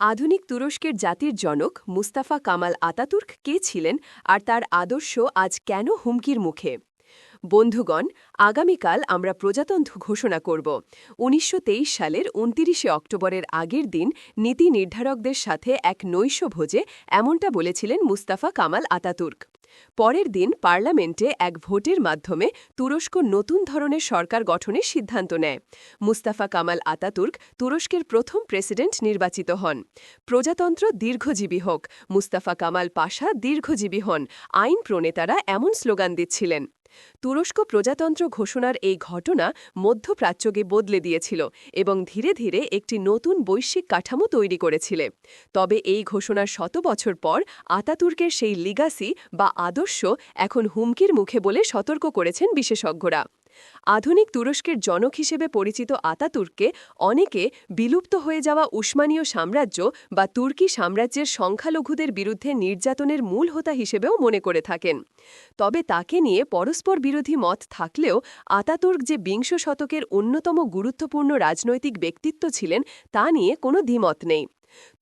আধুনিক তুরস্কের জাতির জনক মুস্তাফা কামাল আতাতুর্ক কে ছিলেন আর তার আদর্শ আজ কেন হুমকির মুখে? বন্ধুগণ, আগামীকাল আমরা প্রজাতন্ত্র ঘোষণা করব। উনিশশো তেইশ সালের উনতিরিশে অক্টোবরের আগের দিন নীতি নির্ধারকদের সাথে এক নৈশ ভোজে এমনটা বলেছিলেন মুস্তাফা কামাল আতাতুর্ক। পরের দিন পার্লামেন্টে এক ভোটের মাধ্যমে তুরস্ক নতুন ধরনের সরকার গঠনের সিদ্ধান্ত নেয়। মুস্তাফা কামাল আতাতুর্ক তুরস্কের প্রথম প্রেসিডেন্ট নির্বাচিত হন। প্রজাতন্ত্র দীর্ঘজীবী হোক, মুস্তাফা কামাল পাশা দীর্ঘজীবী হন। আইন প্রণেতারা এমন স্লোগান দিচ্ছিলেন। তুরস্ক প্রজাতন্ত্র ঘোষণার এই ঘটনা মধ্যপ্রাচ্যকে বদলে দিয়েছিল এবং ধীরে ধীরে একটি নতুন বৈশ্বিক কাঠামো তৈরি করেছিল। তবে এই ঘোষণার শত বছর পর আতাতুর্কের সেই লিগাসি বা আদর্শ এখন হুমকির মুখে বলে সতর্ক করেছেন বিশেষজ্ঞরা। আধুনিক তুরস্কের জনক হিসেবে পরিচিত আতাতুর্ককে অনেকে বিলুপ্ত হয়ে যাওয়া উসমানীয় সাম্রাজ্য বা তুর্কি সাম্রাজ্যের সংখ্যালঘুদের বিরুদ্ধে নির্যাতনের মূল হোতা হিসেবেও মনে করে থাকেন। তবে তাকে নিয়ে পরস্পর বিরোধী মত থাকলেও আতাতুর্ক যে বিংশ শতকের অন্যতম গুরুত্বপূর্ণ রাজনৈতিক ব্যক্তিত্ব ছিলেন, তা নিয়ে কোনো দ্বিমত নেই।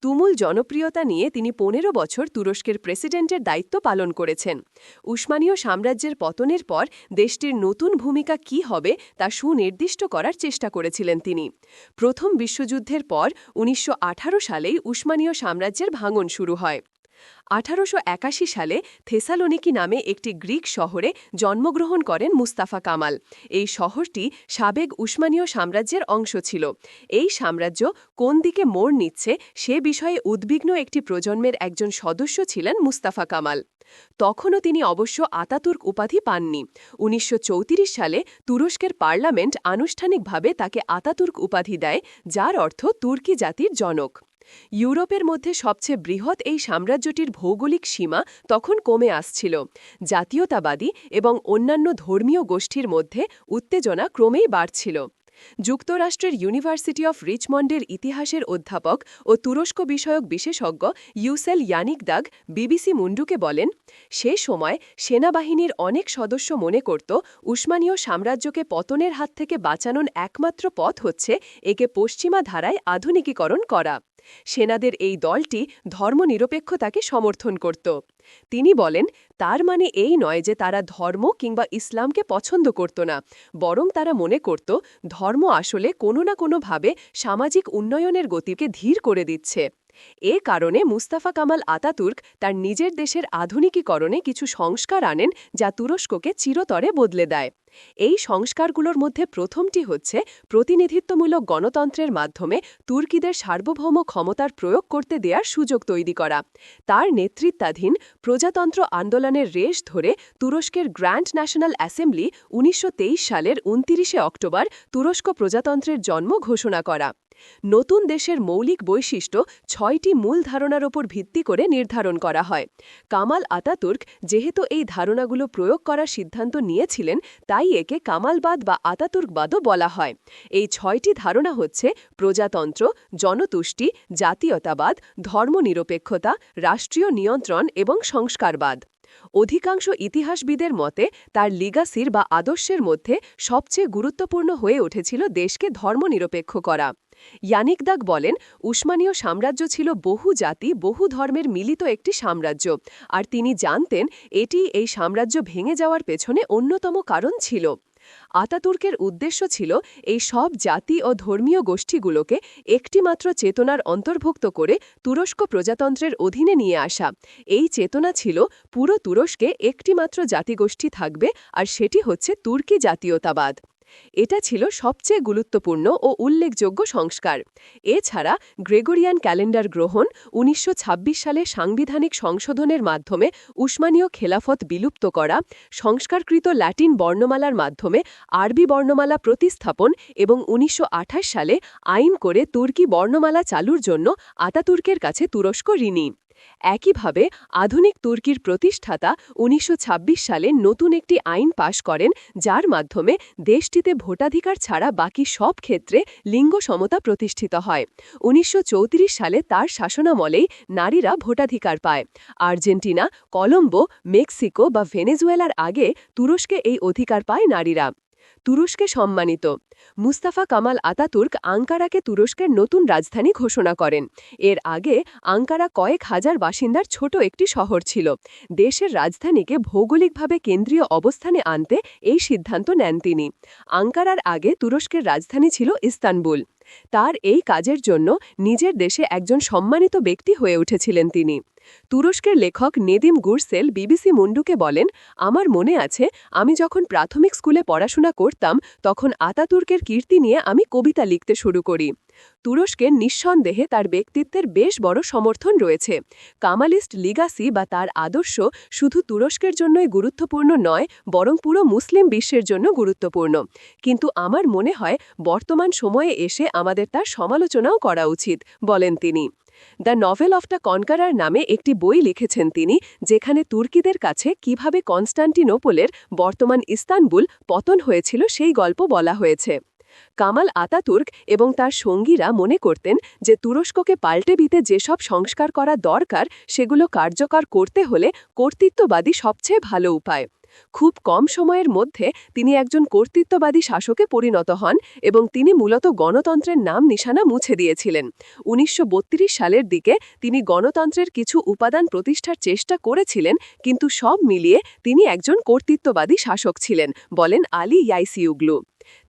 তুমুল জনপ্রিয়তা নিয়ে তিনি পনেরো বছর তুরস্কের প্রেসিডেন্টের দায়িত্ব পালন করেছেন। উসমানীয় সাম্রাজ্যের পতনের পর দেশটির নতুন ভূমিকা কি হবে তা সুনির্দিষ্ট করার চেষ্টা করেছিলেন তিনি। প্রথম বিশ্বযুদ্ধের পর উনিশশো আঠারো সালেই উসমানীয় সাম্রাজ্যের ভাঙন শুরু হয়। আঠারোশো একাশি সালে থেসালোনিকি নামে একটি গ্রিক শহরে জন্মগ্রহণ করেন মুস্তাফা কামাল। এই শহরটি সাবেক উসমানীয় সাম্রাজ্যের অংশ ছিল। এই সাম্রাজ্য কোন দিকে মোড় নিচ্ছে সে বিষয়ে উদ্বিগ্ন একটি প্রজন্মের একজন সদস্য ছিলেন মুস্তাফা কামাল। তখনও তিনি অবশ্য আতাতুর্ক উপাধি পাননি। উনিশশো সালে তুরস্কের পার্লামেন্ট আনুষ্ঠানিকভাবে তাকে আতাতুর্ক উপাধি দেয়, যার অর্থ তুর্কি জাতির জনক। ইউরোপের মধ্যে সবচেয়ে বৃহৎ এই সাম্রাজ্যটির ভৌগোলিক সীমা তখন কমে আসছিল। জাতীয়তাবাদী এবং অন্যান্য ধর্মীয় গোষ্ঠীর মধ্যে উত্তেজনা ক্রমেই বাড়ছিল। যুক্তরাষ্ট্রের ইউনিভার্সিটি অফ রিচমন্ডের ইতিহাসের অধ্যাপক ও তুরস্ক বিষয়ক বিশেষজ্ঞ ইউসেল ইয়ানিক দাগ বিবিসি মুন্ডুকে বলেন, সে সময় সেনাবাহিনীর অনেক সদস্য মনে করত উসমানীয় সাম্রাজ্যকে পতনের হাত থেকে বাঁচানোর একমাত্র পথ হচ্ছে একে পশ্চিমা ধারায় আধুনিকীকরণ করা। সেনাদের এই দলটি ধর্মনিরপেক্ষতাকে সমর্থন করত। তিনি বলেন, তার মানে এই নয় যে তারা ধর্ম কিংবা ইসলামকে পছন্দ করত না, বরং তারা মনে করত ধর্ম আসলে কোনো না কোনোভাবে সামাজিক উন্নয়নের গতিকে ধীর করে দিচ্ছে। এ কারণে মুস্তাফা কামাল আতাতুর্ক তার নিজের দেশের আধুনিকীকরণে কিছু সংস্কার আনেন যা তুরস্ককে চিরতরে বদলে দেয়। এই সংস্কারগুলোর মধ্যে প্রথমটি হচ্ছে প্রতিনিধিত্বমূলক গণতন্ত্রের মাধ্যমে তুর্কিদের সার্বভৌম ক্ষমতার প্রয়োগ করতে দেওয়ার সুযোগ তৈরি করা। তার নেতৃত্বাধীন প্রজাতন্ত্র আন্দোলনের রেশ ধরে তুরস্কের গ্র্যান্ড ন্যাশনাল অ্যাসেম্বলি উনিশশো তেইশ সালের উনতিরিশে অক্টোবর তুরস্ক প্রজাতন্ত্রের জন্ম ঘোষণা করা। নতুন দেশের মৌলিক বৈশিষ্ট্য ছয়টি মূল ধারণার ওপর ভিত্তি করে নির্ধারণ করা হয়। কামাল আতাতুর্ক যেহেতু এই ধারণাগুলো প্রয়োগ করার সিদ্ধান্ত নিয়েছিলেন, তাই একে কামালবাদ বা আতাতুর্কবাদও বলা হয়। এই ছয়টি ধারণা হচ্ছে প্রজাতন্ত্র, জনতুষ্টি, জাতীয়তাবাদ, ধর্মনিরপেক্ষতা, রাষ্ট্রীয় নিয়ন্ত্রণ এবং সংস্কারবাদ। অধিকাংশ ইতিহাসবিদের মতে, তার লিগাসির বা আদর্শের মধ্যে সবচেয়ে গুরুত্বপূর্ণ হয়ে উঠেছিল দেশকে ধর্মনিরপেক্ষ করা। ইয়ানিকদাগ বলেন, উসমানীয় সাম্রাজ্য ছিল বহু জাতি, বহু ধর্মের মিলিত একটি সাম্রাজ্য। আর তিনি জানতেন, এটি এই সাম্রাজ্য ভেঙে যাওয়ার পেছনে অন্যতম কারণ ছিল। আতাতুর্কের উদ্দেশ্য ছিল এই সব জাতি ও ধর্মীয় গোষ্ঠীগুলোকে একটিমাত্র চেতনার অন্তর্ভুক্ত করে তুরস্ক প্রজাতন্ত্রের অধীনে নিয়ে আসা। এই চেতনা ছিল পুরো তুরস্কে একটিমাত্র জাতিগোষ্ঠী থাকবে আর সেটি হচ্ছে তুর্কি জাতীয়তাবাদ। এটা ছিল সবচেয়ে গুরুত্বপূর্ণ ও উল্লেখযোগ্য সংস্কার। এছাড়া গ্রেগরিয়ান ক্যালেন্ডার গ্রহণ উনিশশো ছাব্বিশ সালে সাংবিধানিক সংশোধনের মাধ্যমে উসমানীয় খেলাফত বিলুপ্ত করা, সংস্কারকৃত ল্যাটিন বর্ণমালার মাধ্যমে আরবি বর্ণমালা প্রতিস্থাপন এবং উনিশশো আঠাশ সালে আইন করে তুর্কি বর্ণমালা চালুর জন্য আতাতুর্কের কাছে তুরস্ক ঋণী। একইভাবে আধুনিক তুর্কির প্রতিষ্ঠাতা উনিশশো ছাব্বিশ সালে নতুন একটি আইন পাশ করেন, যার মাধ্যমে দেশটিতে ভোটাধিকার ছাড়া বাকি সব ক্ষেত্রে লিঙ্গ সমতা প্রতিষ্ঠিত হয়। উনিশশো চৌত্রিশ সালে তার শাসনামলেই নারীরা ভোটাধিকার পায়। আর্জেন্টিনা, কলম্বো, মেক্সিকো বা ভেনেজুয়েলার আগে তুরস্কে এই অধিকার পায় নারীরা। তুরস্কে সম্মানিত। মুস্তাফা কামাল আতাতুর্ক আঙ্কারাকে তুরস্কের নতুন রাজধানী ঘোষণা করেন। এর আগে আঙ্কারা কয়েক হাজার বাসিন্দার ছোট একটি শহর ছিল। দেশের রাজধানীকে ভৌগোলিকভাবে কেন্দ্রীয় অবস্থানে আনতে এই সিদ্ধান্ত নেন তিনি। আঙ্কারার আগে তুরস্কের রাজধানী ছিল ইস্তানবুল। তার এই কাজের জন্য নিজের দেশে একজন সম্মানিত ব্যক্তি হয়ে উঠেছিলেন তিনি। তুরস্কের লেখক নেদিম গুরসেল বিবিসি মুন্ডুকে বলেন, আমার মনে আছে, আমি যখন প্রাথমিক স্কুলে পড়াশোনা করতাম, তখন আতাতুর্কের কীর্তি নিয়ে আমি কবিতা লিখতে শুরু করি। তুরস্কের নিঃসন্দেহে তার ব্যক্তিত্বের বেশ বড় সমর্থন রয়েছে। কামালিস্ট লিগাসি বা তার আদর্শ শুধু তুরস্কের জন্যই গুরুত্বপূর্ণ নয়, বরং পুরো মুসলিম বিশ্বের জন্য গুরুত্বপূর্ণ। কিন্তু আমার মনে হয়, বর্তমান সময়ে এসে আমাদের তার সমালোচনাও করা উচিত, বলেন তিনি। The novel of the conqueror নামে একটি বই লিখেছেন তিনি, যেখানে তুর্কিদের কাছে কীভাবে কনস্টান্টিনোপোলের বর্তমান ইস্তানবুল পতন হয়েছিল সেই গল্প বলা হয়েছে। কামাল আতাতুর্ক এবং তার সঙ্গীরা মনে করতেন যে তুরস্ককে পাল্টে দিতে যেসব সংস্কার করা দরকার, সেগুলো কার্যকর করতে হলে কর্তৃত্ববাদী সবচেয়ে ভালো উপায়। খুব কম সময়ের মধ্যে তিনি একজন কর্তৃত্ববাদী শাসকে পরিণত হন এবং তিনি মূলত গণতন্ত্রের নাম নিশানা মুছে দিয়েছিলেন। উনিশশো বত্রিশ সালের দিকে তিনি গণতন্ত্রের কিছু উপাদান প্রতিষ্ঠার চেষ্টা করেছিলেন, কিন্তু সব মিলিয়ে তিনি একজন কর্তৃত্ববাদী শাসক ছিলেন, বলেন আলী ইয়াইসিউগলু।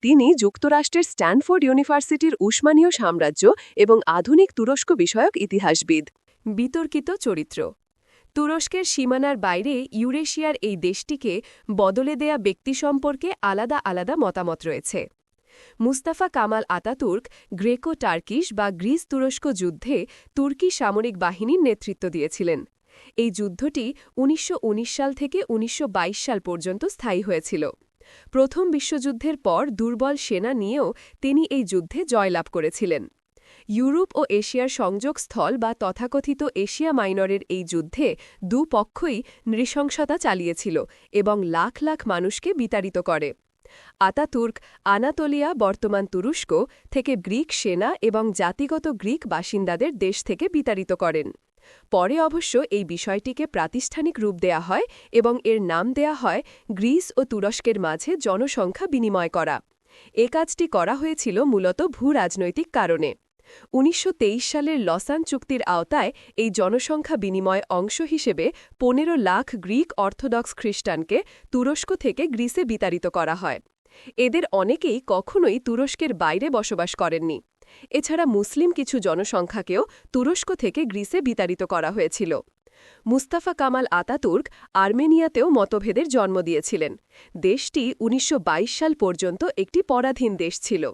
তিনি যুক্তরাষ্ট্রের স্ট্যানফোর্ড ইউনিভার্সিটির উসমানীয় সাম্রাজ্য এবং আধুনিক তুরস্ক বিষয়ক ইতিহাসবিদ। বিতর্কিত চরিত্র। তুরস্কের সীমানার বাইরে ইউরেশিয়ার এই দেশটিকে বদলে দেয়া ব্যক্তি সম্পর্কে আলাদা আলাদা মতামত রয়েছে। Mustafa Kemal Ataturk Greco Turkish বা গ্রিস তুরস্ক যুদ্ধে তুর্কি সামরিক বাহিনীর নেতৃত্ব দিয়েছিলেন। এই যুদ্ধটি উনিশশো উনিশ সাল থেকে উনিশশো বাইশ সাল পর্যন্ত স্থায়ী হয়েছিল। প্রথম বিশ্বযুদ্ধের পর দুর্বল সেনা নিয়েও তিনি এই যুদ্ধে জয়লাভ করেছিলেন। ইউরোপ ও এশিয়ার সংযোগস্থল বা তথাকথিত এশিয়া মাইনরের এই যুদ্ধে দুপক্ষই নৃশংসতা চালিয়েছিল এবং লাখ লাখ মানুষকে বিতাড়িত করে। আতাতুর্ক, আনাতোলিয়া, বর্তমান তুরস্ক থেকে গ্রিক সেনা এবং জাতিগত গ্রিক বাসিন্দাদের দেশ থেকে বিতাড়িত করেন। পরে অবশ্য এই বিষয়টিকে প্রাতিষ্ঠানিক রূপ দেয়া হয় এবং এর নাম দেয়া হয় গ্রিস ও তুরস্কের মাঝে জনসংখ্যা বিনিময় করা। এ কাজটি করা হয়েছিল মূলত ভূ রাজনৈতিক কারণে। উনিশশো তেইশ সালের লসান চুক্তির আওতায় এই জনসংখ্যা বিনিময় অংশ হিসেবে পনেরো লাখ গ্রিক অর্থোডক্স খ্রিস্টানকে তুরস্ক থেকে গ্রিসে বিতাড়িত করা হয়। এদের অনেকেই কখনোই তুরস্কের বাইরে বসবাস করেননি। এছাড়া মুসলিম কিছু জনসংখ্যাকেও তুরস্ক থেকে গ্রিসে বিতাড়িত করা হয়েছিল। মুস্তাফা কামাল আতাতুর্ক আর্মেনিয়াতেও মতভেদের জন্ম দিয়েছিলেন। দেশটি উনিশশো বাইশ সাল পর্যন্ত একটি পরাধীন দেশ ছিল।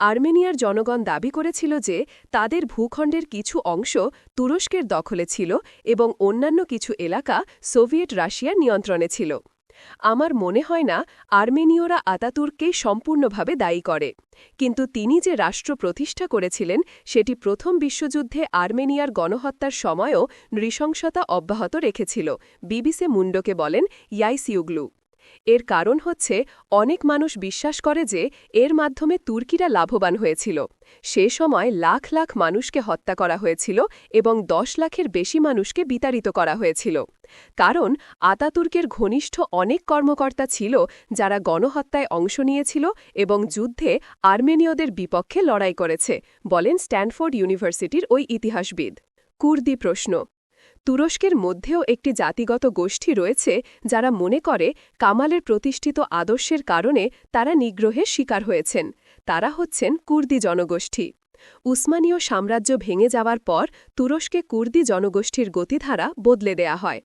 আর্মেনিয়ার জনগণ দাবি করেছিল যে তাদের ভূখণ্ডের কিছু অংশ তুরস্কের দখলে ছিল এবং অন্যান্য কিছু এলাকা সোভিয়েট রাশিয়ার নিয়ন্ত্রণে ছিল। আমার মনে হয় না আর্মেনীয়রা আতাতুর্ককেই সম্পূর্ণভাবে দায়ী করে। কিন্তু তিনি যে রাষ্ট্র প্রতিষ্ঠা করেছিলেন, সেটি প্রথম বিশ্বযুদ্ধে আর্মেনিয়ার গণহত্যার সময়ও নৃশংসতা অব্যাহত রেখেছিল, বিবিসি মুন্ডকে বলেন ইয়াইসিউগলু। এর কারণ হচ্ছে, অনেক মানুষ বিশ্বাস করে যে এর মাধ্যমে তুর্কিরা লাভবান হয়েছিল। সে সময় লাখ লাখ মানুষকে হত্যা করা হয়েছিল এবং দশ লাখের বেশি মানুষকে বিতাড়িত করা হয়েছিল। কারণ আতাতুর্কের ঘনিষ্ঠ অনেক কর্মকর্তা ছিল যারা গণহত্যায় অংশ নিয়েছিল এবং যুদ্ধে আর্মেনীয়দের বিপক্ষে লড়াই করেছে, বলেন স্ট্যানফোর্ড ইউনিভার্সিটির ওই ইতিহাসবিদ। কুর্দি প্রশ্ন, তুরস্কের মধ্যেও একটি জাতিগত গোষ্ঠী রয়েছে যারা মনে করে কামালের প্রতিষ্ঠিত আদর্শের কারণে তারা নিগ্রহের শিকার হয়েছেন, তারা হচ্ছেন কুর্দি জনগোষ্ঠী। উসমানীয় সাম্রাজ্য ভেঙে যাওয়ার পর তুরস্কে কুর্দি জনগোষ্ঠীর গতিধারা বদলে দেয়া হয়।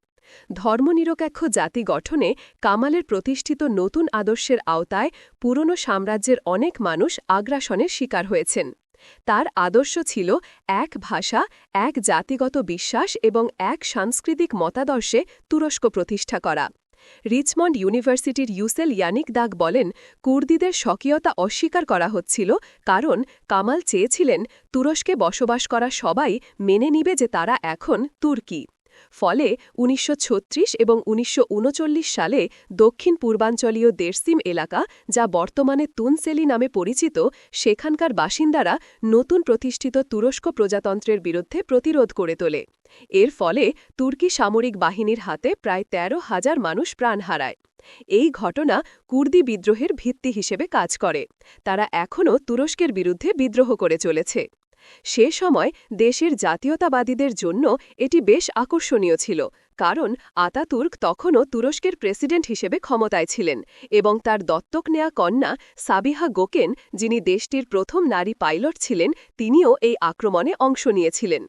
ধর্মনিরপেক্ষ জাতি গঠনে কামালের প্রতিষ্ঠিত নতুন আদর্শের আওতায় পুরনো সাম্রাজ্যের অনেক মানুষ আগ্রাসনের শিকার হয়েছেন। তার আদর্শ ছিল এক ভাষা, এক জাতিগত বিশ্বাস এবং এক সাংস্কৃতিক মতাদর্শে তুরস্ক প্রতিষ্ঠা করা। রিচমন্ড ইউনিভার্সিটির ইউসেল ইয়ানিক দাগ বলেন, কুর্দিদের স্বকীয়তা অস্বীকার করা হচ্ছিল কারণ কামাল চেয়েছিলেন তুরস্কে বসবাস করা সবাই মেনে নিবে যে তারা এখন তুর্কি। ফলে উনিশশো ছত্রিশ এবং উনিশশো উনচল্লিশ সালে দক্ষিণ পূর্বাঞ্চলীয় দেরসিম এলাকা, যা বর্তমানে তুনসেলি নামে পরিচিত, সেখানকার বাসিন্দারা নতুন প্রতিষ্ঠিত তুরস্ক প্রজাতন্ত্রের বিরুদ্ধে প্রতিরোধ করে তোলে। এর ফলে তুর্কি সামরিক বাহিনীর হাতে প্রায় ১৩ হাজার মানুষ প্রাণ হারায়। এই ঘটনা কুর্দি বিদ্রোহের ভিত্তি হিসেবে কাজ করে। তারা এখনও তুরস্কের বিরুদ্ধে বিদ্রোহ করে চলেছে। সে সময় দেশের জাতীয়তাবাদীদের জন্য এটি বেশ আকর্ষণীয় ছিল, কারণ আতাতুর্ক তখনও তুরস্কের প্রেসিডেন্ট হিসেবে ক্ষমতায় ছিলেন এবং তার দত্তক নেয়া কন্যা সাবিহা গোকেন, যিনি দেশটির প্রথম নারী পাইলট ছিলেন, তিনিও এই আক্রমণে অংশ নিয়েছিলেন।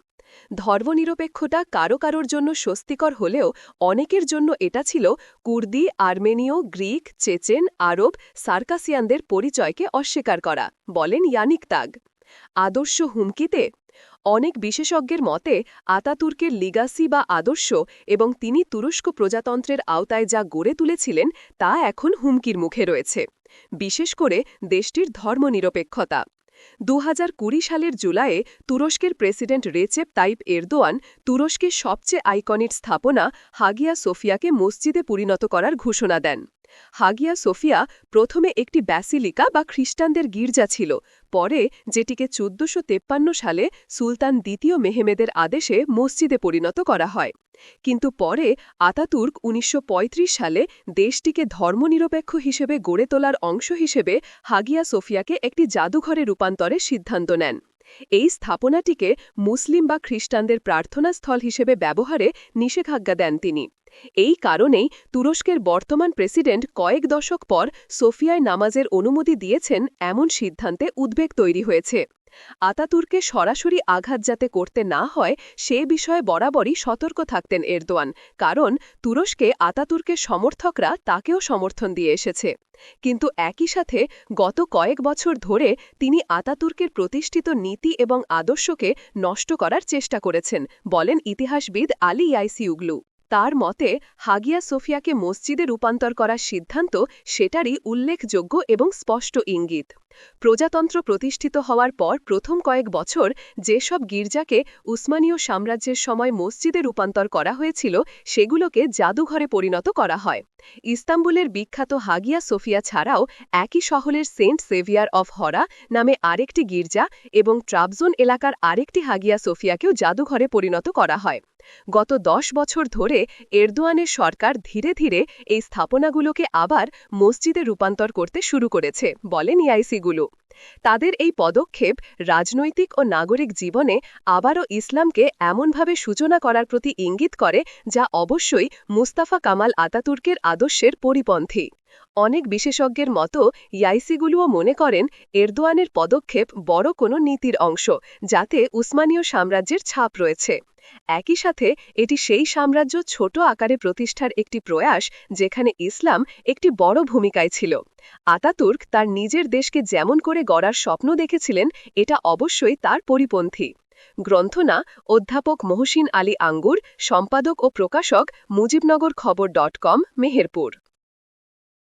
ধর্মনিরপেক্ষতা কারও কারোর জন্য স্বস্তিকর হলেও অনেকের জন্য এটা ছিল কুর্দি, আর্মেনীয়, গ্রিক, চেচেন, আরব, সার্কাসিয়ানদের পরিচয়কে অস্বীকার করা, বলেন ইয়ানিক তাগ। আদর্শ হুমকিতে অনেক বিশেষজ্ঞের মতে আতাতুর্কের লিগাসি বা আদর্শ এবং তিনি তুরস্ক প্রজাতন্ত্রের আওতায় যা গড়ে তুলেছিলেন তা এখন হুমকির মুখে রয়েছে, বিশেষ করে দেশটির ধর্মনিরপেক্ষতা। দু হাজার কুড়ি সালের জুলাইয়ে তুরস্কের প্রেসিডেন্ট রেচেপ তাইপ এরদোয়ান তুরস্কের সবচেয়ে আইকনিক স্থাপনা হাগিয়া সোফিয়াকে মসজিদে পরিণত করার ঘোষণা দেন। হাগিয়া সোফিয়া প্রথমে একটি ব্যাসিলিকা বা খ্রিস্টানদের গির্জা ছিল, পরে যেটিকে চোদ্দশো সালে সুলতান দ্বিতীয় মেহেমেদের আদেশে মসজিদে পরিণত করা হয়। কিন্তু পরে আতাতুর্ক উনিশশো পঁয়ত্রিশ সালে দেশটিকে ধর্মনিরপেক্ষ হিসেবে গড়ে তোলার অংশ হিসেবে হাগিয়া সোফিয়াকে একটি জাদুঘরে রূপান্তরের সিদ্ধান্ত নেন। এই স্থাপনাটিকে মুসলিম বা খ্রিস্টানদের প্রার্থনাস্থল হিসেবে ব্যবহারে নিষেধাজ্ঞা দেন তিনি। এই কারণেই তুরস্কের বর্তমান প্রেসিডেন্ট কয়েক দশক পর সোফিয়ায় নামাজের অনুমতি দিয়েছেন এমন সিদ্ধান্তে উদ্বেগ তৈরি হয়েছে। আতাতুর্কে সরাসরি আঘাত যাতে করতে না হয়, সে বিষয়ে বরাবরই সতর্ক থাকতেন এরদোয়ান, কারণ তুরস্কে আতাতুর্কের সমর্থকরা তাকেও সমর্থন দিয়ে এসেছে। কিন্তু একই সাথে গত কয়েক বছর ধরে তিনি আতাতুর্কের প্রতিষ্ঠিত নীতি এবং আদর্শকে নষ্ট করার চেষ্টা করেছেন, বলেন ইতিহাসবিদ আলী ইয়াইসিউগলু। তার মতে হাগিয়া সোফিয়াকে মসজিদে রূপান্তর করার সিদ্ধান্ত সেটারই উল্লেখযোগ্য এবং স্পষ্ট ইঙ্গিত। প্রজাতন্ত্র প্রতিষ্ঠিত হওয়ার পর প্রথম কয়েক বছর যেসব গির্জাকে উসমানীয় সাম্রাজ্যের সময় মসজিদে রূপান্তর করা হয়েছিল, সেগুলোকে জাদুঘরে পরিণত করা হয়। ইস্তাম্বুলের বিখ্যাত হাগিয়া সোফিয়া ছাড়াও একই শহরের সেন্ট সেভিয়ার অফ হরা নামে আরেকটি গির্জা এবং ট্রাবজোন এলাকার আরেকটি হাগিয়া সোফিয়াকেও জাদুঘরে পরিণত করা হয়। গত দশ বছর ধরে এরদোয়ানের সরকার ধীরে ধীরে এই স্থাপনাগুলোকে আবার মসজিদে রূপান্তর করতে শুরু করেছে, বলেন گلو۔ তাদের এই পদক্ষেপ রাজনৈতিক ও নাগরিক জীবনে আবারও ইসলামকে এমনভাবে সূচনা করার প্রতি ইঙ্গিত করে যা অবশ্যই মুস্তাফা কামাল আতাতুর্কের আদর্শের পরিপন্থী। অনেক বিশেষজ্ঞের মতো ইয়াইসিগুলোও মনে করেন, এরদোয়ানের পদক্ষেপ বড় কোনো নীতির অংশ, যাতে উসমানীয় সাম্রাজ্যের ছাপ রয়েছে। একই সাথে, এটি সেই সাম্রাজ্য ছোট আকারে প্রতিষ্ঠার একটি প্রয়াস, যেখানে ইসলাম একটি বড় ভূমিকায় ছিল। আতাতুর্ক তার নিজের দেশকে যেমন করে গড়ার স্বপ্ন দেখেছিলেন, এটা অবশ্যই তার পরিপন্থী। গ্রন্থনা অধ্যাপক মহসিন আলী আঙ্গুর, সম্পাদক ও প্রকাশক মুজিবনগর খবর ডট কম, মেহেরপুর।